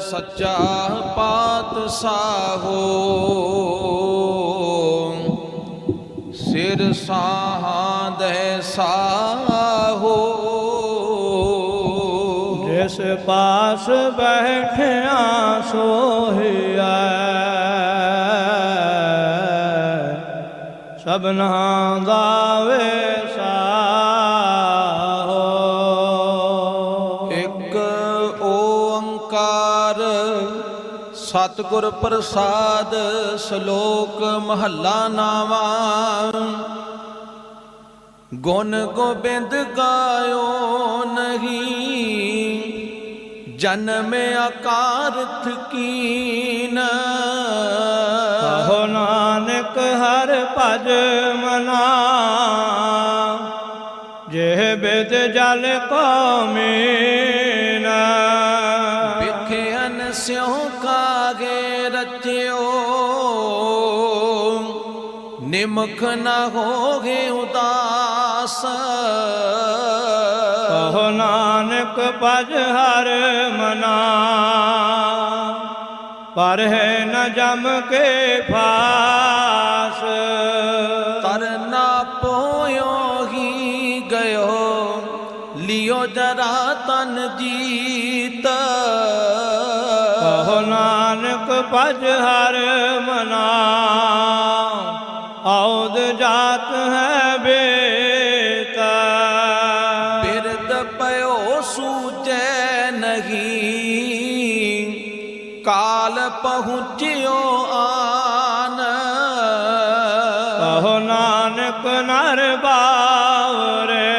ਸੱਚਾ ਪਾਤਸ਼ਾਹੋ ਸਿਰ ਸਾਹਾਂ ਦੇ ਸਾਹੋ ਜਿਸ ਪਾਸ ਬੈਠਿਆ ਸੋਹਿਆ। ਸਭਨਾ ਦਾ ਵੇ ਸਤਿਗੁਰ ਪ੍ਰਸਾਦ ਸ਼ਲੋਕ ਮਹੱਲਾ ਨਾਵਾ। ਗੁਣ ਗੋਬਿੰਦ ਗਾਇਓ ਨਹੀਂ, ਜਨਮ ਆਕਾਰਥ ਕੀਨ। ਕਹੋ ਨਾਨਕ ਹਰ ਭਜ ਮਨਾ, ਜੇ ਬਿਦ ਜਲ ਕੋ ਮੀਨਾ। ਨਿਮਖ ਨ ਹੋਗੇ ਉਦਾਸ। ਕਹੋ ਨਾਨਕ ਭਜ ਹਰ ਮਨਾ। ਪਰ ਹੈ ਨ ਜਮ ਕੇ ਫਾਸ। ਤਰਨਾ ਪੋਇਓ ਹੀ ਗਇਓ ਲਿਓ ਜਰਾ ਤਨ ਜੀਤ। ਕਹੋ ਨਾਨਕ ਭਜ ਹਰ ਮਨਾ। ਔਦ ਜਾਤ ਹੈ ਬੇਤਾ। ਬਿਰਦ ਪਇਓ ਸੂਜੈ ਨਹੀਂ ਕਾਲ ਪਹੁੰਚਿਓ ਆਨ। ਕਹੋ ਨਾਨਕ ਨਰ ਬਾਵਰੇ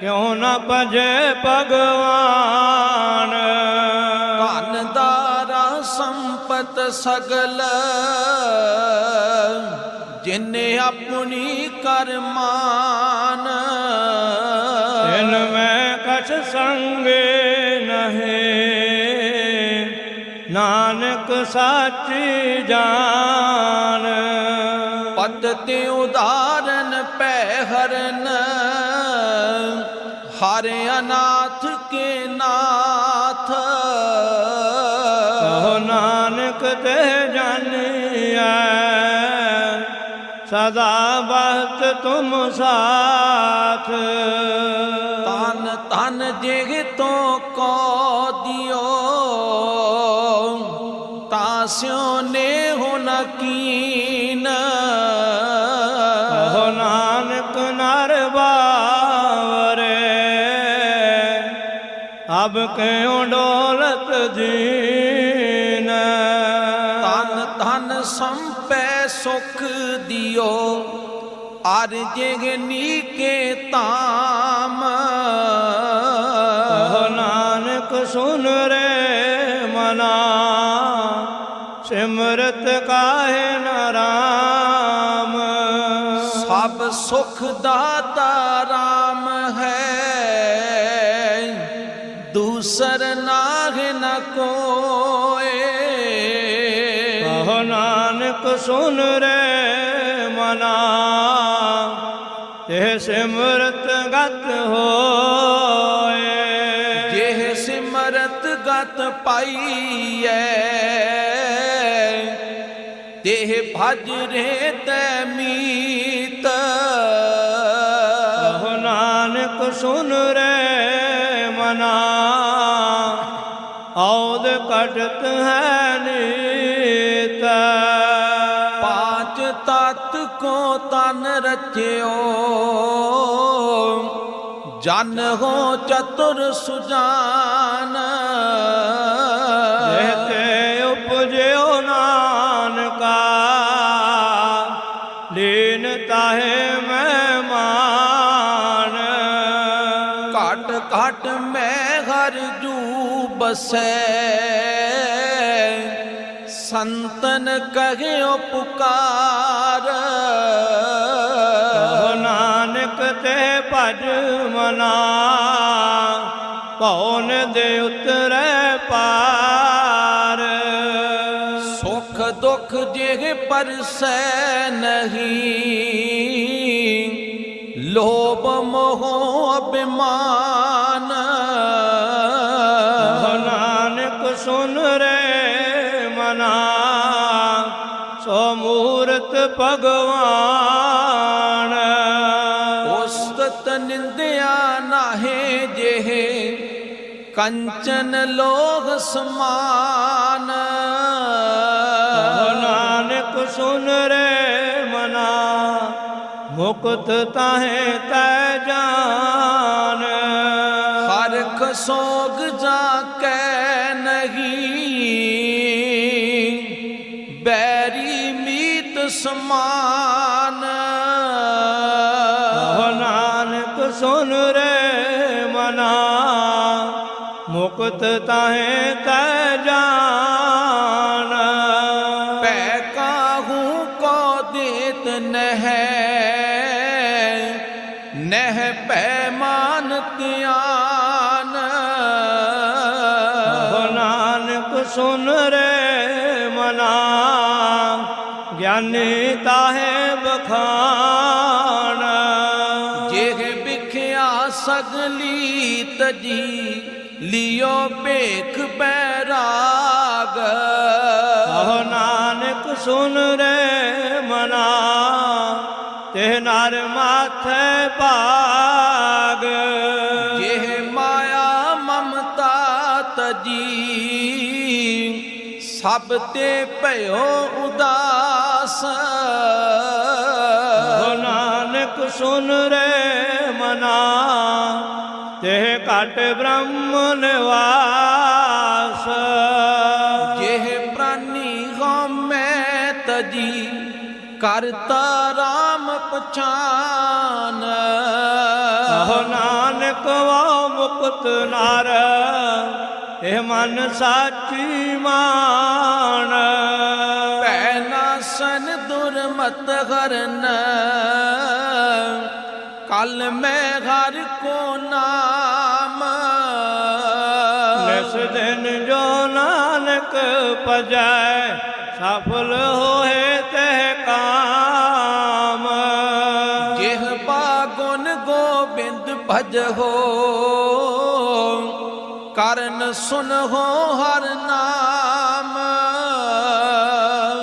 ਕਿਉ ਨ ਭਜੇ ਭਗਵਾਨ। ਧਨ ਦਾਰਾ ਸੰਪਤ ਸਗਲ ਜਿਨੇ ਆਪਣੀ ਕਰਮਾਨ ਤਿਨ ਮੈਂ ਕਛ ਸੰਗੇ ਨਹੀਂ। ਨਾਨਕ ਸਾਚੀ ਜਾਨ। ਪਦ ਤੇ ਉਦਾਹਰਨ ਪੈ ਹਰਨ ਹਰ ਅਨਾਥ ਕੇ ਨਾਥ। ਕਹੋ ਨਾਨਕ ਤੇ ਜਾਣਿਆ ਸਦਾ ਬਹਤ ਤੁਮ ਸਾਥ। ਤਨ ਤਨ ਜਿਗ ਤੋਂ ਕੋ ਦਿਓ ਤਾਸਿਓ ਨੇ ਹੋ ਨਕੀਨ ਕਹੋ ਨਾਨਕ ਨਰ ਬਾਵਰੇ ਅਬ ਕਿਉ ਡੋਲਤ ਜੀਨ। ਤਨ ਤਨ ਸੰਪੈ ਸੁਖ ਦਿਓ। ਅਰ ਜਿਗ ਨੀਕੇ ਤਾਮ ਨਾਨਕ ਸੁਨ ਰੇ ਮਨਾ ਸਿਮਰਤ ਕਾਹੇ ਨ ਰਾਮ। ਸਭ ਸੁਖ ਦਾਤਾ ਰਾਮ ਹੈ ਦੂਸਰ ਨਾਗ ਨ ਕੋਏ ਸੁਨ ਰੇ ਮਨਾ। ਤੇ ਸਿਮਰਤ ਗਤ ਹੋਏ। ਜਿਹ ਸਿਮਰਤ ਗਤ ਪਾਈਐ। ਦੇਹ ਭਜ ਰੇ ਤੈ ਮੀਤ। ਕਹੋ ਨਾਨਕ ਸੁਨ ਰੇ ਮਨਾ। ਔਦ ਕਟਤ ਹੈ ਤਨ ਰਚਿਓ। ਜਨ ਹੋ ਚਤੁਰ ਸੁਜਾਨ। ਜਿਹਤੇ ਉਪਜਿਓ ਨਾਨਕਾ। ਲੀਨ ਤਾਹੇ ਮਹਿਮਾਨ। ਘਟ ਘਟ ਮੈਂ ਹਰ ਜੂ ਬਸੈ। ਸੰਤਨ ਕਹਿਓ ਪੁਕਾਰ ਕਹੋ ਨਾਨਕ ਤੇ ਭਜ ਮਨਾ ਪਉਨ ਦੇ ਉਤਰੈ ਪਾਰ। ਸੁਖ ਦੁਖ ਜਿਹ ਪਰਸੈ ਨਹੀਂ ਲੋਭ ਮੋਹ ਅਭਿਮਾਨ। ਸੋ ਮੂਰਤ ਭਗਵਾਨ। ਉਸਤਤ ਨਿੰਦਿਆ ਨਾਹੇ ਜਿਹੇ ਕੰਚਨ ਲੋਗ ਸਮਾਨ। ਨਾਨਕ ਸੁਨ ਰੇ ਮਨਾ ਮੁਕਤ ਤਾਹੇ ਤੈ ਜਾਨ। ਹਰਖ ਸੋਗ ਜਾ ਤਾਹੇ ਤੈ ਜਾਨ ਪੈ ਕਾਹੂ ਕੋ ਦੇਤ ਨਹਿ। ਨਹਿ ਪੈ ਮਾਨ ਧਿਆਨ ਨਾਨਕ ਸੁਨ ਰੇ ਮਨਾ। ਗਿਆਨੀ ਤਾਹੇ ਬਖਾਨ ਜਿਹ ਵਿਖਿਆ ਸਗਲੀ ਤਜੀ ਲਿਓ ਭੇਖ ਬੈਰਾਗ ਕਹੋ ਨਾਨਕ ਸੁਨ ਰੇ ਮਨਾ ਤੇ ਨਰ ਮਾਥੇ ਭਾਗ। ਜਿਹ ਮਾਇਆ ਮਮਤਾ ਤਜੀ ਸਭ ਤੇ ਭਇਓ ਉਦਾਸ। ਕਹੋ ਨਾਨਕ ਸੁਨ ਰੇ ਮਨਾ ਤੇ ਘਟ ਬ੍ਰਹਮ ਨਿਵਾਸ ਜਿਹ ਪ੍ਰਾਨੀ ਹਉਮੈ ਤਜੀ ਕਰਤਾ ਰਾਮ ਪਛਾਨ। ਕਹੋ ਨਾਨਕ ਵਾ ਮੁਕਤ ਨਰ ਇਹ ਮਨ ਸਾਚੀ ਮਾਨ ਭੈ ਨਾਸਨ ਦੁਰਮਤ ਹਰਨ। ਕਲ ਮੈਂ ਹਰ ਕੋ ਨਾਮ ਨਿਸ ਦਿਨ ਜੋ ਨਾਨਕ ਪਜੈ ਸਫਲ ਹੋਏ ਤਹਿ ਕਾਮ ਜਿਹ ਬਾਗੁਨ ਗੋਬਿੰਦ ਭਜ ਹੋ ਕਰਨ ਸੁਨ ਹੋ ਹਰ ਨਾਮ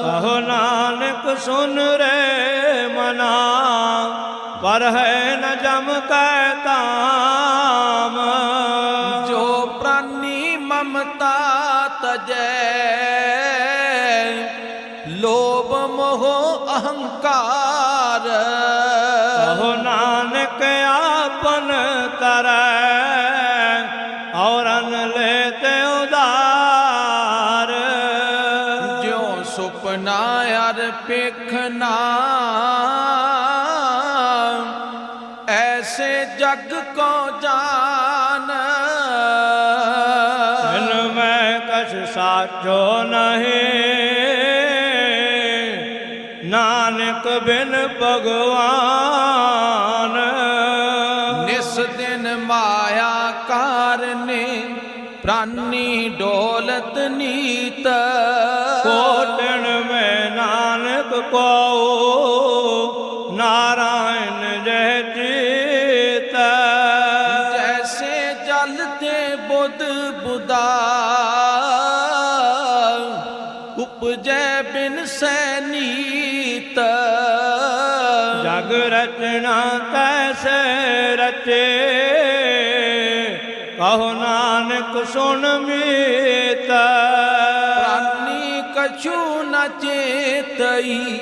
ਕਹੋ ਨਾਨਕ ਸੁਨ ਰੇ ਮਨਾ ਪਰ ਹੈ ਨ ਜਮ ਕੈ ਤਾਮ। ਜੋ ਪ੍ਰਾਨੀ ਮਮਤਾ ਤਜੈ ਲੋਭ ਮੋਹ ਅਹੰਕਾਰ। ਕਹੋ ਨਾਨਕ ਆਪਨ ਤਰੈ ਔਰਨ ਲੈ ਤੇ ਉਦਾਰ ਜਿਉ ਸੁਪਨਾ ਅਰ ਪੇਖਨਾ ਸਾਚੋ ਨਹੀਂ ਨਾਨਕ ਬਿਨ ਭਗਵਾਨ। ਨਿਸ ਦਿਨ ਮਾਇਆ ਕਾਰਨੇ ਪ੍ਰਾਨੀ ਡੋਲਤ ਨੀਤ। ਕੋਟਣ ਮੈਂ ਨਾਨਕ ਕੋ ਨਾਰਾਇਣ ਜੈ ਚੀਤ ਜੈਸੇ ਜਲ ਤੇ ਬੁੱਧ ਬੁਦਾ ਰਚਨਾ ਤੈਸੇ ਰਚੇ? ਕਹੋ ਨਾਨਕ ਸੁਣ ਮੀਤ। ਪ੍ਰਾਨੀ ਕਛੂ ਨ ਚੇਤਈ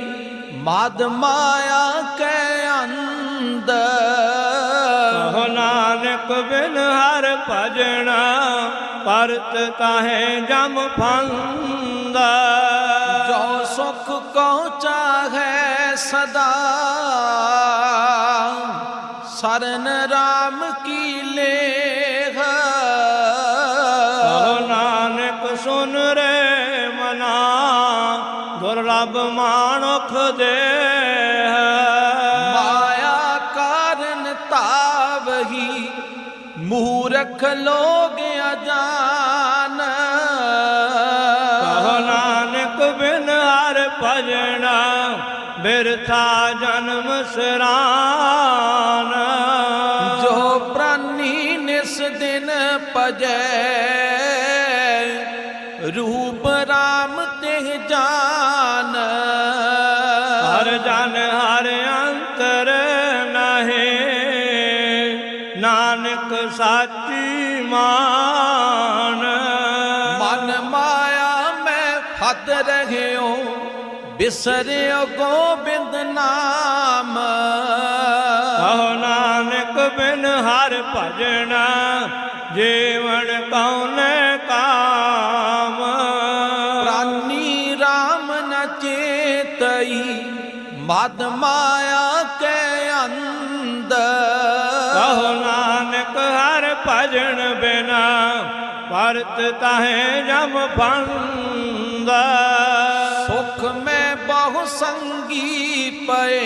ਮਦ ਮਾਇਆ ਕੈ ਅੰਦਰ ਕਹੋ ਨਾਨਕ ਬਿਨ ਹਰ ਭਜਣਾ ਪਰਤ ਤਾਹੇ ਜਮ ਫੰਦਾ। ਜੋ ਸੁਖ ਕੋ ਸਦਾ ਸਰਨ ਰਾਮ ਕੀ ਲੇਖ? ਕਹੋ ਨਾਨਕ ਸੁਨ ਰੇ ਮਨਾ ਦੁਰਲਭ ਮਾਨੁਖ ਦੇ ਮਾਇਆ ਕਾਰਨ ਤਾਵਹੀ ਮੂਰਖ ਲੋਗ ਅਜਾਨ। ਕਹੋ ਨਾਨਕ ਬਿਨ ਹਰ ਭਜਣਾ ਬਿਰਥਾ ਜਨਮ ਸਰਾਨ। ਜੋ ਪ੍ਰਾਨੀ ਨਿਸ ਦਿਨ ਭਜੈ ਰੂਪ ਰਾਮ ਤੇ ਜਾਨ। ਹਰ ਜਨ ਹਰ ਅੰਤਰ ਨਹਿ ਨਾਨਕ ਸਾਚੀ ਮਾਨ। ਮਨ ਮਾਇਆ ਮੈਂ ਫਤ ਰਹਿਓ ਬਿਸਰਿਓ ਗੋਬਿੰਦ ਨਾਮ। ਕਹੋ ਨਾਨਕ ਬਿਨ ਹਰ ਭਜਣਾ ਜੀਵਨ ਕਉਨ ਕਾਮ। ਪ੍ਰਾਨੀ RAM ਨ ਚੇਤਈ ਮਦ ਮਾਇਆ ਕੇ ਅੰਦਰ ਕਹੋ ਨਾਨਕ ਹਰ ਭਜਨ ਬਿਨਾ ਪਰਤ ਤਾਹੇ ਜਮ ਬਹੁ ਸੰਗੀ ਪਏ।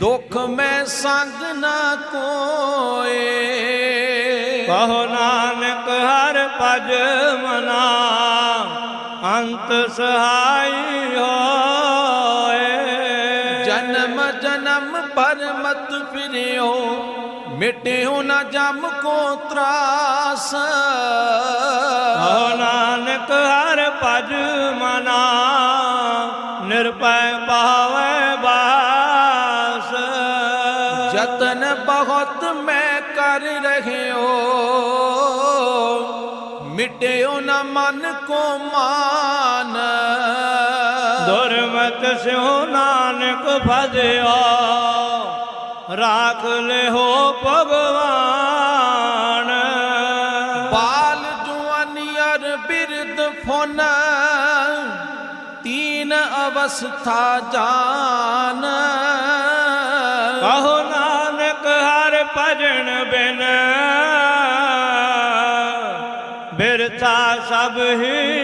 ਦੁਖ ਮੈਂ ਸੰਗ ਨਾ ਕੋਏ। ਕਹੋ ਨਾਨਕ ਹਰ ਭਜ ਮਨਾ ਅੰਤ ਸਹਾਈ ਹੋਏ। ਜਨਮ ਜਨਮ ਪਰ ਮਤ ਫਿਰਿਓ। ਮਿਟਿਓ ਨਾ ਜਮ ਕੋ ਤਰਾਸ। ਕਹੋ ਨਾਨਕ ਹਰ ਭਜ ਮਨਾ ਨਿਰਪੈ ਭਾਵੈ ਬਾਸ। ਜਤਨ ਬਹੁਤ ਮੈਂ ਕਰ ਰਹਿਓ। ਮਿਟਿਓ ਨਾ ਮਨ ਕੋ ਮਾਨ। ਦੁਰਮਤ ਸਿਉ ਨਾਨਕ ਭਜਿਓ ਰਾਖ ਲਿਓ ਭਗਵਾਨ। ਬਾਲ ਜੁਆਨੀ ਅਰ ਬਿਰਦ ਫੋਨ ਤੀਨ ਅਵਸਥਾ ਜਾਨ। ਕਹੋ ਨਾਨਕ ਹਰ ਭਜਨ ਬਿਨ ਬਿਰਥਾ ਸਭ ਹੀ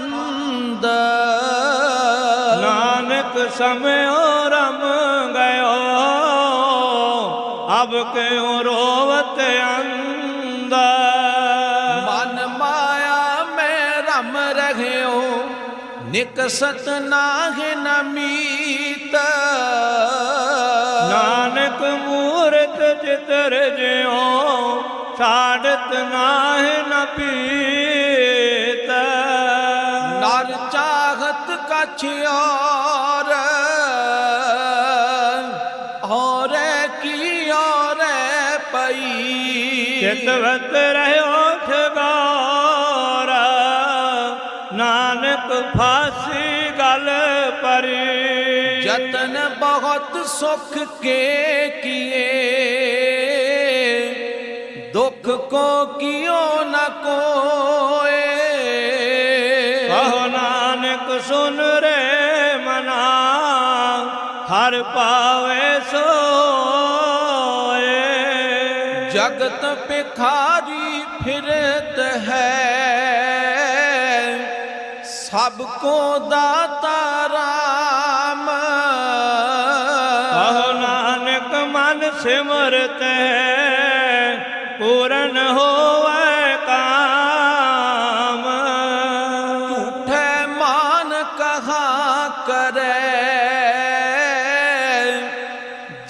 ਫੰਦ ਨਾਨਕ ਸਮਿਓ ਰਮ ਗਇਓ ਅਬ ਕਿਉ ਰੋਵਤ ਅੰਦਰ ਮਨ ਮਾਇਆ ਮੈਂ ਰਮ ਰਹਿਓ ਨਿਕਸਤ ਨਾਹਿ ਨਮੀਤ ਨਾਨਕ ਮੂਰਤ ਚਿਤਰ ਜਿਉ ਛਾੜਤ ਨਾਹਿ ਨ ਪੀਤ। ਚਾਹਤ ਕਛ ਔਰ ਔਰ ਕੀ ਔਰ ਪਈ ਚਿਤਵਤ ਰਹਿਓ ਠਗਾਰ ਨਾਨਕ ਫਾਸੀ ਗਲ ਪਰੀ ਜਤਨ ਬਹੁਤ ਸੁਖ ਕੇ ਕੀਏ ਦੁਖ ਕੋ ਕਿਉ ਸੁਨ ਰੇ ਮਨਾ ਹਰ ਪਾਵੇ ਸੋਏ। ਜਗਤ ਪਿਖਾਰੀ ਫਿਰਤ ਹੈ ਸਭ ਕੋ ਦਾਤਾ ਰਾਮ। ਕਹੋ ਨਾਨਕ ਮਨ ਸਿਮਰਤ ਹੈ ਪੂਰਨ ਹੋਵੇ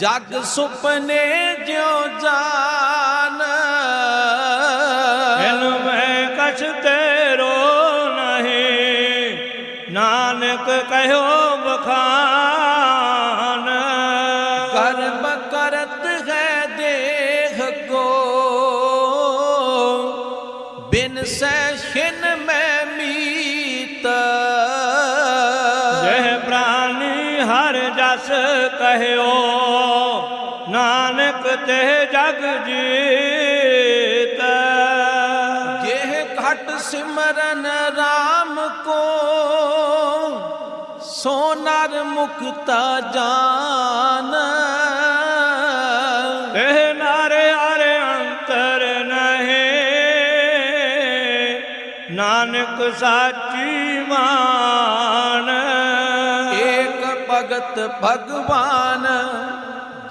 ਜਗ ਸੁਪਨੇ ਜਿਉ ਜਾਨ। ਇਨ ਮੈਂ ਕਛ ਤੇਰੋ ਨਹੀਂ। ਨਾਨਕ ਕਹਿਓ ਤੇ ਜਗ ਜੀਤ। ਜਿਹ ਘਟ ਸਿਮਰਨ RAM ਕੋ ਸੋ ਨਰ ਮੁਕਤਾ ਜਾਨ। ਇਹ ਨਾਰੇ ਹਰੇ ਅੰਤਰ ਨਹੀਂ ਨਾਨਕ ਸਾਚੀ ਮਾਨ। ਏਕ ਭਗਤ ਭਗਵਾਨ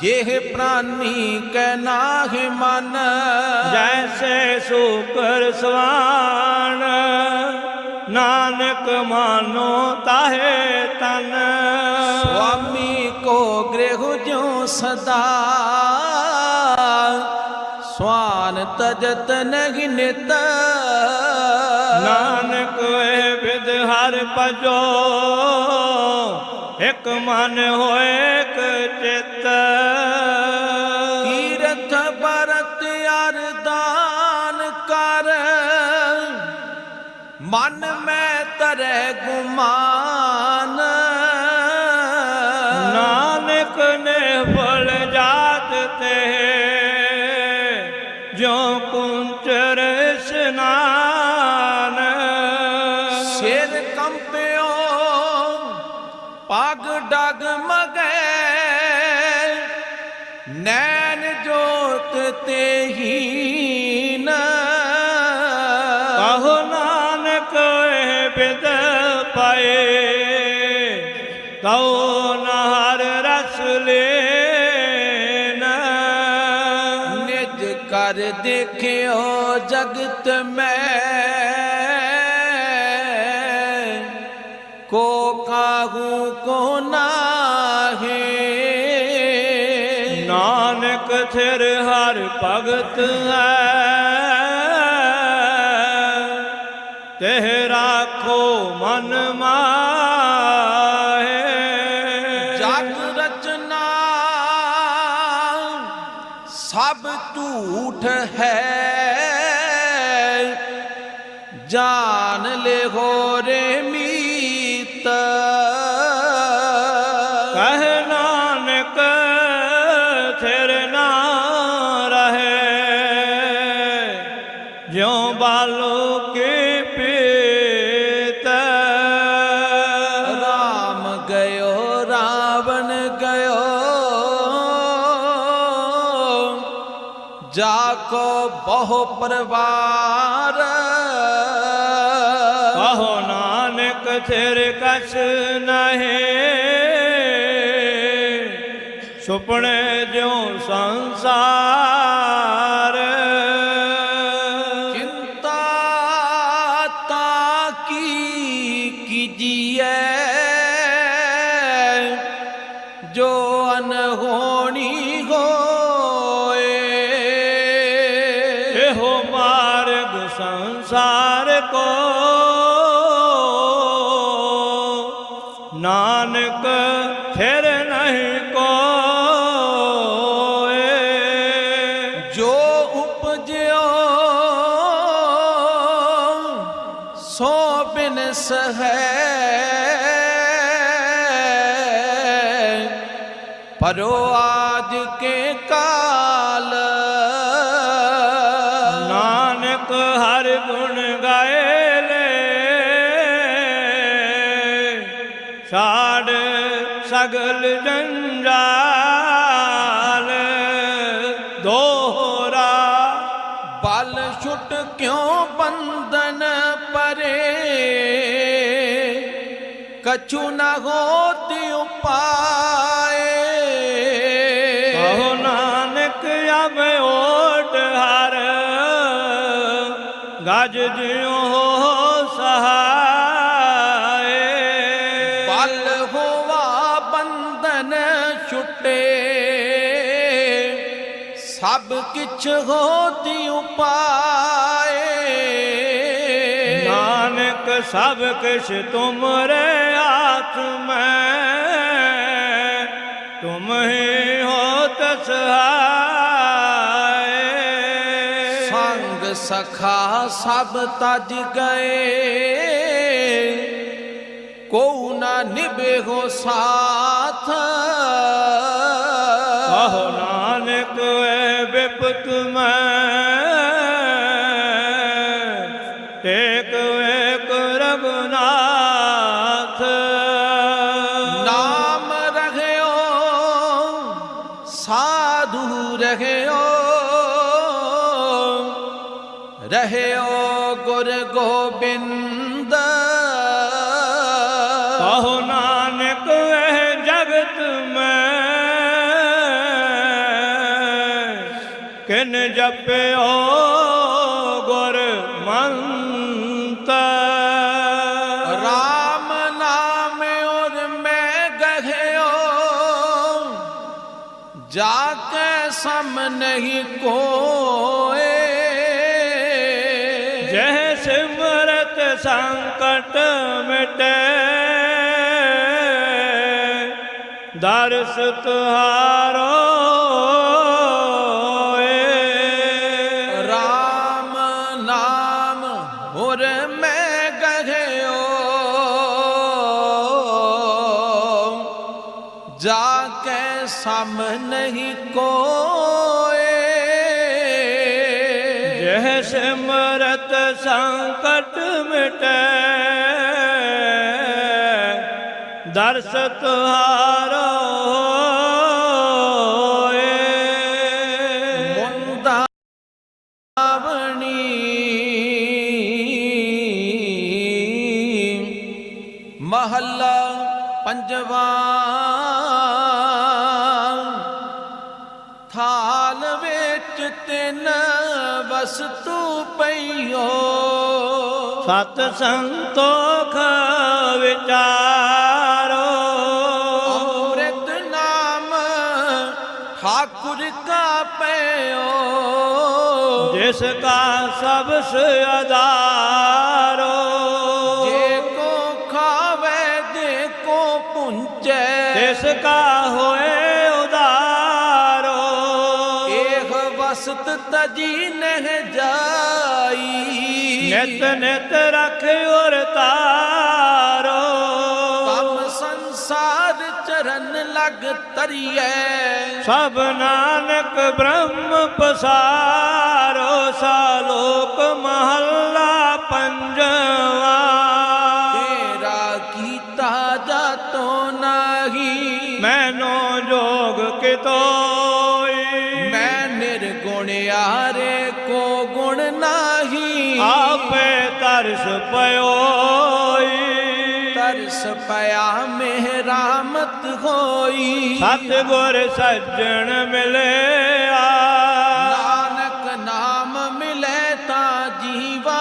ਜਿਹ ਪ੍ਰਾਨੀ ਕੈ ਨਾਹਿ ਮਨ। ਜੈਸੇ ਸੂਕਰ ਸਵਾਨ ਨਾਨਕ ਮਾਨੋ ਤਾਹੇ ਤਨ। ਸੁਆਮੀ ਕੋ ਗ੍ਰਹਿ ਜੋ ਸਦਾ ਸਵਾਨ ਤਜਤ ਨਹਿ ਨਿਤ। ਨਾਨਕ ਇਹ ਵਿਦ ਹਰ ਭਜੋ ਇੱਕ ਮਨ ਹੋਏ ਇੱਕ ਚਿੱਤ। ਮਨ ਮੈਂ ਤਰੈ ਗੁਮਾਨ ਪਾਏ। ਕਉ ਨਹਰ ਰਸ ਲੈਨ। ਨਿਜ ਕਰ ਦੇਖਿਓ ਜਗਤ ਮੈਂ। ਕੋ ਕਾਹੂ ਕੋ ਨਾਹੇ। ਨਾਨਕ ਥਿਰ ਹਰ ਭਗਤ ਹੈ। ਤੇ ਹੋ ਰੇ ਮੀਤ। ਕਹਿ ਨਾਨਕ ਥਿਰ ਨਾ ਰਹੇ। ਜਿਉ ਬਾਲੋ ਕੇ ਪੀਤ। ਰਾਮ ਗਇਓ ਰਾਵਣ ਗਇਓ। ਜਾ ਕੋ ਬਹੁ ਪਰਵਾਰ ਕਛ ਨਹੀਂ। ਸੁਪਨੇ ਜਿਉ ਸੰਸਾਰ। ਚਿੰਤਾ ਤਾ ਕੀ ਕੀਜੀਐ? ਹਰ ਗੁਣ ਗਾਏ ਲੈ। ਛਾੜ ਸਗਲ ਜੰਜਾਲ। ਦੋਹਰਾ ਬਲ ਛੁੱਟ ਕਿਉ ਬੰਧਨ ਪਰੇ? ਕਛੂ ਨਾ ਹੋਤੀ ਉਪਾਏ ਹੋ ਸਹਾਏ। ਬਲ ਹੋਵਾ ਬੰਧਨ ਛੁਟੇ। ਸਭ ਕਿਛ ਹੋਤੀ ਉਪਾਏ। ਨਾਨਕ ਸਭ ਕਿਛ ਤੁਮਰੇ ਹਾਥ ਮੈਂ। ਤੁਮ ਹੀ ਹੋ ਤਸਹਾਏ। ਸਖਾ ਸਭ ਤਜ ਗਏ। ਕੋ ਨਾ ਨਿਭੇ ਹੋ ਸਾਥ। ਕਹੋ ਨਾਨਕ ਐ ਬਿਪਤ ਮੈਂ। ਰਹਿਓ ਗੁਰ ਗੋਬਿੰਦ। ਕਹੋ ਨਾਨਕ ਇਹ ਜਗਤ ਮੈਂ। ਕਿਨ ਜਪਿਓ ਸੰਕਟ ਮਿਟੇ। ਦਰਸ ਤੁਹਾਰੋ ਏ ਨਾਮ ਹੋਰ ਮੈਂ ਗਹਿਓ। ਜਾ ਕੇ ਸਮ ਨਹੀਂ ਕੋਏ। ਜਹ ਸਿਮਰਤ ਸੰਕਟ ਮਿਟੈ। ਦਰਸ ਤੁਹਾਰੋ ਥਾਲ ਵਿੱਚ ਤਿੰਨ ਵਸਤੂ ਪਈਓ। ਸਤ ਸੰਤੋਖ ਵਿਚਾਰੋ। ਅੰਮ੍ਰਿਤ ਨਾਮ ਠਾਕੁਰ ਕਾ ਪਇਓ। ਜਿਸ ਕਾ ਸਭ ਆਧਾਰੋ ਜੇ ਕੋ ਖਾਵੇ ਦੇ ਕੋ ਪੁੰਚੈ। ਤਿਸ ਕਾ ਹੋਏ ਤਜੀ ਨਹਿ ਜਾਈ। ਨਿਤ ਨਿਤ ਰਖ ਉਰ ਤਾਰੋ। ਕੰਮ ਸੰਸਾਰ ਚਰਨ ਲਗ ਤਰੀਐ। ਸਭ ਨਾਨਕ ਬ੍ਰਹਮ ਪਸਾਰੋ ਸਾਲੋਕ ਮਹੱਲਾ ਪੰਜਵਾ। ਤੇਰਾ ਕੀਤਾ ਜਾਤੋ ਨਾਹੀ। ਮੈਨੋ ਜੋਗ ਕਿਤੋਈ ਪਇਓਈ ਤਰਸ ਪਿਆ ਮਿਹਰਾਮਤ ਹੋਈ। ਸਤ ਗੁਰ ਸੱਜਣ ਮਿਲਿਆ। ਨਾਨਕ ਨਾਮ ਮਿਲੇ ਤਾਂ ਜੀਵਾ।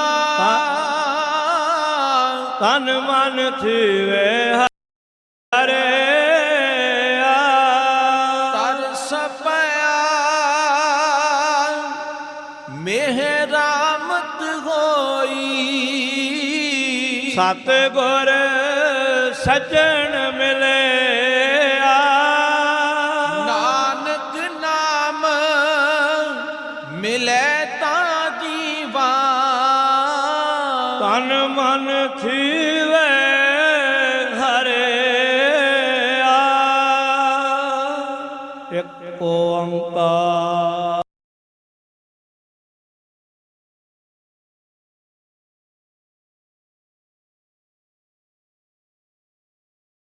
ਤਨ ਮਨ ਥੀਵੇ ਸਤ ਗੁਰ ਸੱਜਣ ਮਿਲ